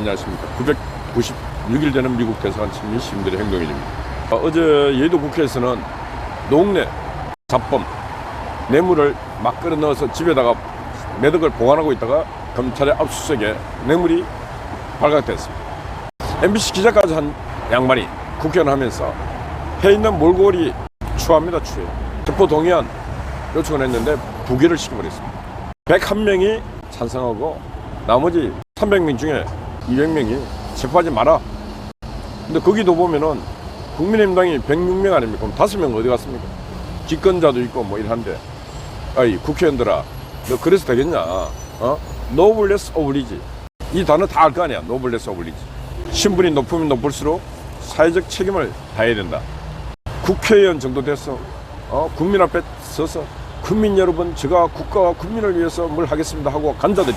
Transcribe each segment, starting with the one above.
안녕하십니까. 996일 되는 미국 대사관 친미 시민들의 행동일입니다. 어, 어제 예도 국회에서는 농내, 잡범, 뇌물을 막 끌어 넣어서 집에다가 매덕을 보관하고 있다가 검찰의 압수수색에 뇌물이 발각됐습니다. MBC 기자까지 한 양반이 국회의원 하면서 해 있는 몰골이 추합니다, 추해. 첩보 동의안 요청을 했는데 부결을 시켜버렸습니다. 101명이 찬성하고 나머지 300명 중에 200명이 체포하지 마라. 근데 거기도 보면은 국민의힘당이 106명 아닙니까? 그럼 5명 어디 갔습니까? 기권자도 있고 뭐 이런데 아이 국회의원들아 너 그래서 되겠냐? 어? 노블레스 오블리지 이 단어 다 알 거 아니야 노블레스 오블리지 신분이 높으면 높을수록 사회적 책임을 다해야 된다 국회의원 정도 돼서 어? 국민 앞에 서서 국민 여러분 제가 국가와 국민을 위해서 뭘 하겠습니다 하고 간 자들이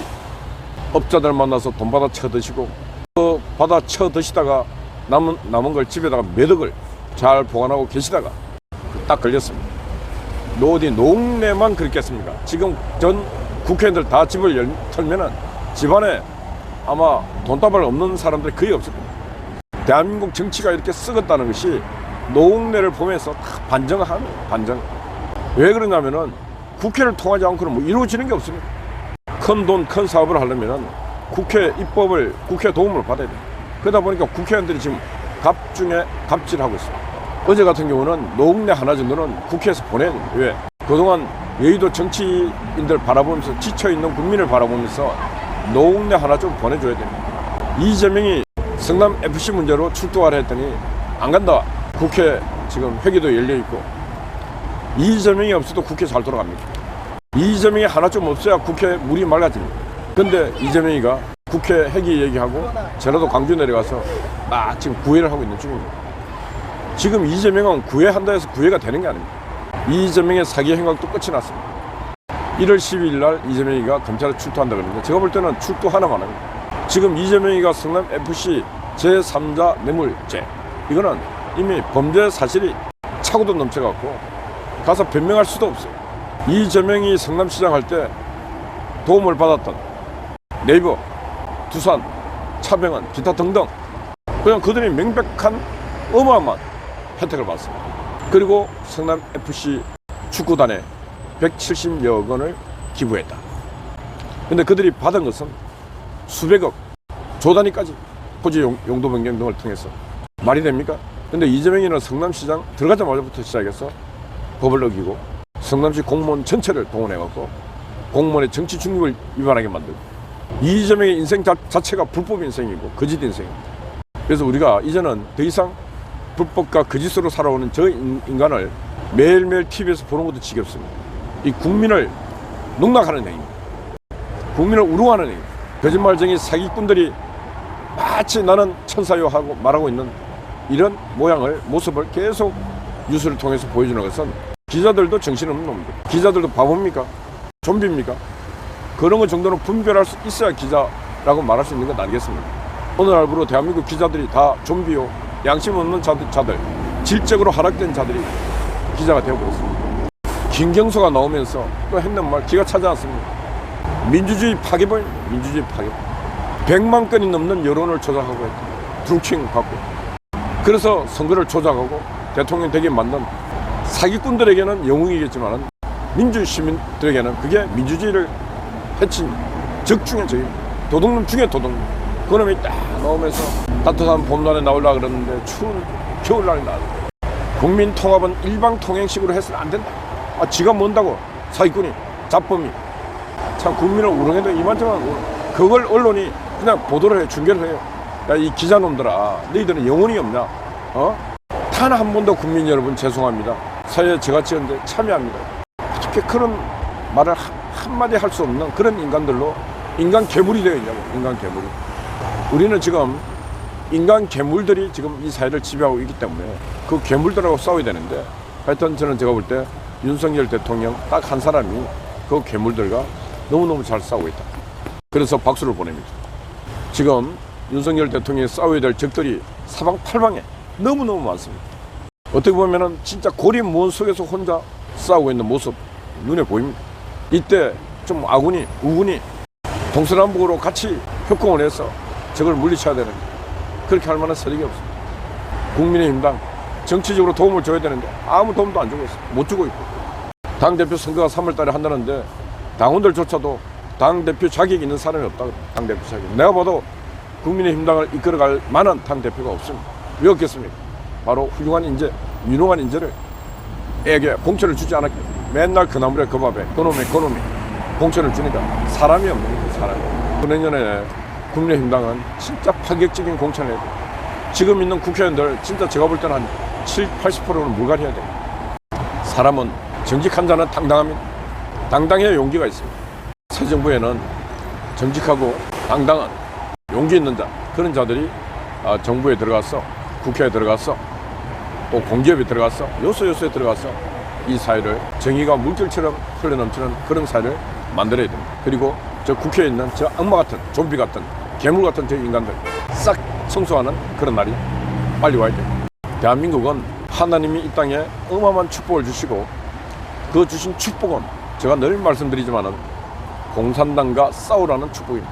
업자들 만나서 돈 받아 쳐드시고 그 받아 쳐드시다가 남은 남은 걸 집에다가 매덕을 잘 보관하고 계시다가 딱 걸렸습니다. 어디 농내만 그렇겠습니까? 지금 전 국회의원들 다 집을 열, 털면은 집안에 아마 돈다발 없는 사람들이 거의 없을 겁니다. 대한민국 정치가 이렇게 썩었다는 것이 농내를 보면서 다 반정하는 반정. 왜 그러냐면은 국회를 통하지 않고는 뭐 이루어지는 게 없습니다. 큰 돈, 큰 사업을 하려면은 국회 입법을, 국회 도움을 받아야 돼요. 그러다 보니까 국회의원들이 지금 갑 중에 갑질하고 있어요. 어제 같은 경우는 노웅래 하나 정도는 국회에서 보낸, 왜? 그동안 여의도 정치인들 바라보면서 지쳐있는 국민을 바라보면서 노웅래 하나 좀 보내줘야 됩니다. 이재명이 성남 FC 문제로 출두하라 했더니 안 간다. 국회 지금 회기도 열려 있고 이재명이 없어도 국회 잘 돌아갑니다. 이재명이 하나 좀 없어야 국회 물이 맑아집니다. 근데 이재명이가 국회 회기 얘기하고 전라도 광주 내려가서 막 지금 구애를 하고 있는 중입니다. 지금 이재명은 구애한다 해서 구애가 되는 게 아닙니다. 이재명의 사기 행각도 끝이 났습니다. 1월 12일 날 이재명이가 검찰에 출두한다 그러는데 제가 볼 때는 출두 하나만 합니다. 지금 이재명이가 성남 FC 제3자 뇌물죄 이거는 이미 범죄 사실이 차고도 넘쳐갖고 가서 변명할 수도 없어요. 이재명이 성남시장 할 때 도움을 받았던 네이버, 두산, 차병원, 기타 등등 그냥 그들이 명백한 어마어마한 혜택을 받습니다. 그리고 성남 FC 축구단에 170여 원을 기부했다. 근데 그들이 받은 것은 수백억, 조 단위까지 토지 용- 용도 변경 등을 통해서 말이 됩니까? 근데 이재명이는 성남시장 들어가자마자부터 시작해서 법을 어기고 성남시 공무원 전체를 동원해갖고 공무원의 정치 중립을 위반하게 만들고 이재명의 인생 자, 자체가 불법 인생이고 거짓 인생입니다. 그래서 우리가 이제는 더 이상 불법과 거짓으로 살아오는 저 인- 인간을 매일매일 TV에서 보는 것도 지겹습니다. 이 국민을 농락하는 행위입니다. 국민을 우롱하는 행위. 거짓말쟁이 사기꾼들이 마치 나는 천사요 하고 말하고 있는 이런 모양을 모습을 계속 뉴스를 통해서 보여주는 것은 기자들도 정신없는 놈입니다. 기자들도 바보입니까? 좀비입니까? 그런 것 정도는 분별할 수 있어야 기자라고 말할 수 있는 건 아니겠습니까? 오늘 날부로 대한민국 기자들이 다 좀비요, 양심 없는 자들, 자들 질적으로 하락된 자들이 기자가 되어버렸습니다. 김경수가 나오면서 또 했는 말 기가 차지 않습니다. 민주주의 파괴범, 민주주의 파괴. 100만 건이 넘는 여론을 조작하고 했다. 드루킹 받고. 그래서 선거를 조작하고 대통령 되게 만든 사기꾼들에게는 영웅이겠지만 민주 시민들에게는 그게 민주주의를 해친 적 중에 적입니다. 도둑놈 중에 도둑놈. 그놈이 딱 나오면서 따뜻한 봄날에 나오려고 그러는데 추운 겨울날에 나와. 국민 통합은 일방 통행식으로 해서는 안 된다. 아, 지가 뭔다고 사기꾼이 잡범이 참 국민을 우롱해도 이만저만 우롱. 그걸 언론이 그냥 보도를 해 중계를 해요. 야, 이 기자놈들아, 너희들은 영혼이 없냐? 어? 단 한 번도 국민 여러분 죄송합니다. 저같이 했는데 참여합니다. 어떻게 그런 말을 한- 한마디 할 수 없는 그런 인간들로 인간 괴물이 되어 있냐고, 인간 괴물이. 우리는 지금 인간 괴물들이 지금 이 사회를 지배하고 있기 때문에 그 괴물들하고 싸워야 되는데 하여튼 저는 제가 볼 때 윤석열 대통령 딱 한 사람이 그 괴물들과 너무너무 잘 싸우고 있다. 그래서 박수를 보냅니다. 지금 윤석열 대통령이 싸워야 될 적들이 사방 팔방에 너무너무 많습니다. 어떻게 보면은 진짜 고립 무원 속에서 혼자 싸우고 있는 모습 눈에 보입니다. 이때 좀 아군이, 우군이 동서남북으로 같이 협공을 해서 적을 물리쳐야 되는데 그렇게 할 만한 세력이 없습니다. 국민의힘당 정치적으로 도움을 줘야 되는데 아무 도움도 안 주고 있어요. 못 주고 있고. 당대표 선거가 3월 달에 한다는데 당원들조차도 당대표 자격이 있는 사람이 없다. 당대표 자격. 내가 봐도 국민의힘당을 이끌어갈 만한 당대표가 없습니다. 왜 없겠습니까? 바로 훌륭한 인재, 유능한 인재를 에게 공천을 주지 않았기 맨날 그 나물에 그 밥에 그놈의 그놈이 공천을 주니까 사람이 없는 거예요, 사람이. 내년에 국민의힘당은 진짜 파격적인 공천을. 지금 있는 국회의원들 진짜 제가 볼 때는 한 7, 80%는 물갈이해야 돼요. 사람은 정직한 자는 당당합니다. 당당해야 용기가 있습니다. 새 정부에는 정직하고 당당한 용기 있는 자 그런 자들이 아, 정부에 들어가서 국회에 들어가서 또 공기업에 들어가서 요소 요소에 들어가서 이 사회를 정의가 물결처럼 흘러넘치는 그런 사회를 만들어야 됩니다. 그리고 저 국회에 있는 저 악마 같은 좀비 같은 괴물 같은 저 인간들 싹 청소하는 그런 날이 빨리 와야 돼요. 대한민국은 하나님이 이 땅에 어마어마한 축복을 주시고 그 주신 축복은 제가 늘 말씀드리지만은 공산당과 싸우라는 축복입니다.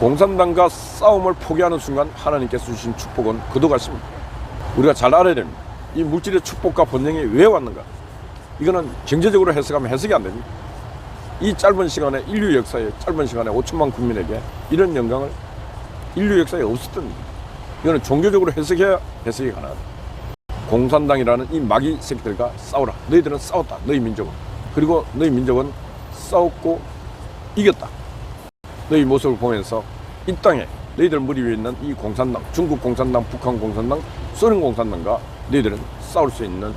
공산당과 싸움을 포기하는 순간 하나님께서 주신 축복은 그도 같습니다. 우리가 잘 알아야 됩니다. 이 물질의 축복과 번영이 왜 왔는가? 이거는 경제적으로 해석하면 해석이 안 됩니다. 이 짧은 시간에 인류 역사에 짧은 시간에 5천만 국민에게 이런 영광을 인류 역사에 없었던. 이거는 종교적으로 해석해야 해석이 가능하다. 공산당이라는 이 마귀 새끼들과 싸우라. 너희들은 싸웠다. 너희 민족은. 그리고 너희 민족은 싸웠고 이겼다. 너희 모습을 보면서 이 땅에 너희들 머리 위에 있는 이 공산당, 중국 공산당, 북한 공산당, 소련 공산당과 너희들은 싸울 수 있는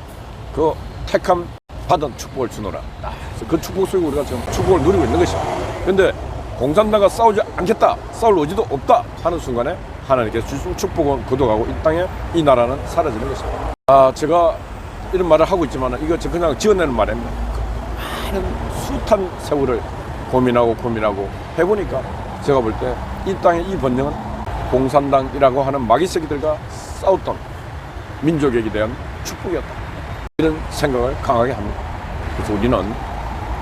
그 택함 받은 축복을 주노라. 아, 그 축복 속에 우리가 지금 축복을 누리고 있는 것이다. 근데 공산당과 싸우지 않겠다, 싸울 의지도 없다 하는 순간에 하나님께서 주신 축복은 거둬가고 이 땅에 이 나라는 사라지는 것입니다. 아, 제가 이런 말을 하고 있지만 이거 저 그냥 지어내는 말입니다. 그 많은 숱한 세월을 고민하고 고민하고 해보니까 제가 볼 때 이 땅의 이 번영은 공산당이라고 하는 마귀 새끼들과 싸웠던 민족에게 대한 축복이었다. 이런 생각을 강하게 합니다. 그래서 우리는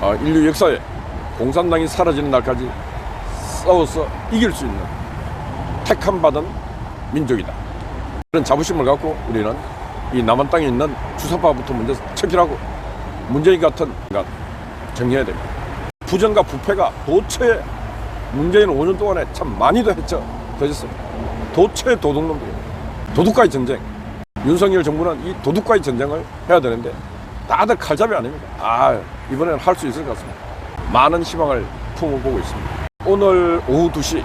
어, 인류 역사에 공산당이 사라지는 날까지 싸워서 이길 수 있는 택함 받은 민족이다. 그런 자부심을 갖고 우리는 이 남한 땅에 있는 주사파부터 먼저 척결하고 문재인 같은 정리해야 됩니다. 부정과 부패가 도처에 문재인 5년 동안에 참 많이도 했죠. 되셨습니다. 도처의 도둑놈들이에요. 도둑과의 전쟁. 윤석열 정부는 이 도둑과의 전쟁을 해야 되는데 다들 칼잡이 아닙니까? 아, 이번에는 할 수 있을 것 같습니다. 많은 희망을 품어보고 있습니다. 오늘 오후 2시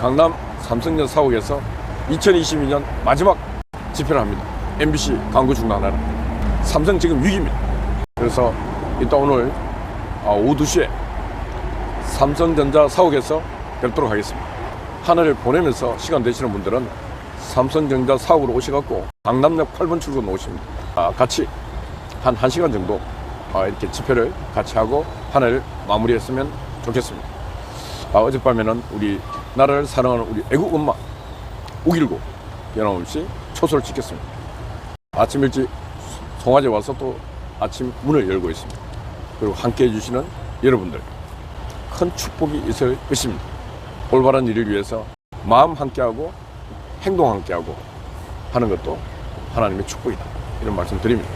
강남 삼성전 사옥에서 2022년 마지막 집회를 합니다. MBC 광고 중단하라. 삼성 지금 위기입니다. 그래서 이따 오늘 아, 오후 2시에 삼성전자 사옥에서 뵙도록 하겠습니다. 하늘을 보내면서 시간 되시는 분들은 삼성전자 사옥으로 오셔갖고 강남역 8번 출구로 오십니다. 아, 같이 한 1시간 정도 아, 이렇게 집회를 같이 하고 하늘을 마무리했으면 좋겠습니다. 아, 어젯밤에는 우리 나라를 사랑하는 우리 애국 엄마 5.19 변함없이 초소를 지켰습니다. 아침 일찍 송화제 와서 또 아침 문을 열고 있습니다. 그리고 함께 해주시는 여러분들 큰 축복이 있을 것입니다. 올바른 일을 위해서 마음 함께하고 행동 함께하고 하는 것도 하나님의 축복이다. 이런 말씀 드립니다.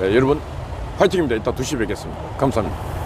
네, 여러분 화이팅입니다. 이따 2시 뵙겠습니다. 감사합니다.